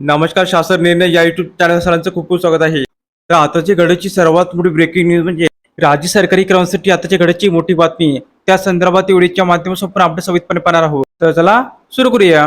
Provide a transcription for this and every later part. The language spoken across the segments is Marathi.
नमस्कार शासन निर्णय या युट्यूब चॅनल सरांचं खूप खूप स्वागत आहे. तर आताची घडची सर्वात मोठी ब्रेकिंग न्यूज म्हणजे राज्य सरकारी क्रमांसाठी आताच्या घडची मोठी बातमी त्या संदर्भात एवढीच्या माध्यमातून आपण अपडेट सवितपणे पाहणार आहोत. तर चला सुरू करूया.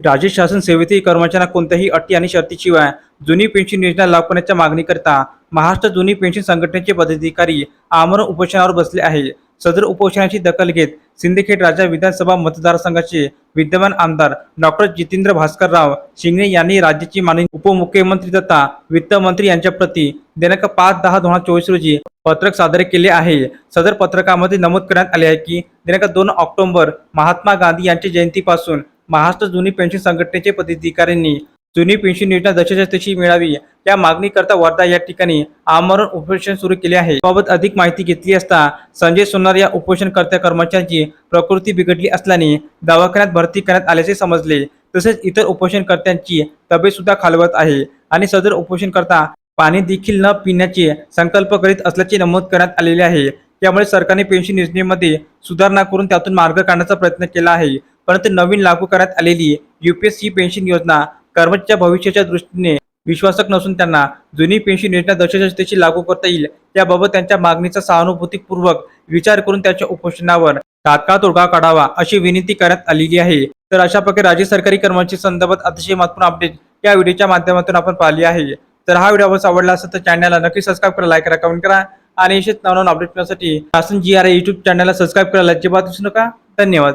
राज्य शासन सेवेतील कर्मचाऱ्यांना कोणत्याही अटी आणि शर्तीशिवाय जुनी पेन्शन योजना लागू करण्याच्या मागणीकरता महाराष्ट्र जुनी पेन्शन संघटनेचे पदाधिकारी आमरण उपोषणावर बसले आहे. सदर उपोषणाची दखल घेत सिंदखेड राजा विधानसभा मतदारसंघाचे विद्यमान आमदार डॉक्टर जितेंद्र भास्करराव शिंगणे यांनी राज्याची माननीय उपमुख्यमंत्री तथा वित्तमंत्री यांच्या प्रति दिनांक पाच दहा दोन हजार चोवीस रोजी पत्रक सादर केले आहे. सदर पत्रकामध्ये नमूद करण्यात आले आहे की दिनांक दोन ऑक्टोबर महात्मा गांधी यांच्या जयंतीपासून महाराष्ट्र जुनी पेन्शन संघटनेचे पदाधिकाऱ्यांनी जुनी पेन्शन योजना जशाच्या तशी मिळावी या मागणीकरता वर्धा या ठिकाणी आमरण उपोषण सुरू केले आहे. याबाबत अधिक माहिती घेतली असता संजय सोनार या उपोषणकर्त्या कर्मचाऱ्यांची प्रकृती बिघडली असल्याने दवाखान्यात भरती करण्यात आल्याचे समजले. तसेच इतर उपोषणकर्त्यांची तब्येत सुद्धा खालवत आहे आणि सदर उपोषणकर्ता पाणी देखील न पिण्याचे संकल्प करीत असल्याचे नमूद करण्यात आलेले आहे. त्यामुळे सरकारने पेन्शन योजनेमध्ये सुधारणा करून त्यातून मार्ग काढण्याचा प्रयत्न केला आहे. परंतु नवीन लागू करण्यात आलेली युपीएससी पेन्शन योजना कर्मचाऱ्याच्या भविष्याच्या दृष्टीने विश्वासक नसून त्यांना जुनी पेन्शन योजना दशाच्या लागू करता येईल. याबाबत त्यांच्या मागणीचा सहानुभूतीपूर्वक विचार करून त्याच्या उपोषणावर तात्काळ तोडगा काढावा अशी विनंती करण्यात आलेली आहे. तर अशा प्रकारे राज्य सरकारी कर्मचारी संदर्भात अतिशय महत्त्वपूर्ण अपडेट या व्हिडिओच्या माध्यमातून आपण पाहिली आहे. तर हा व्हिडिओ आपल्याला आवडला असेल तर चॅनलला नक्की सबस्क्राईब करा लाईक करा कमेंट करा आणि असेच नवनवीन अपडेट मिळण्यासाठी शासन जी आर युट्यूब चॅनलला सबस्क्राईब करायला अजिबात विसरू नका. धन्यवाद.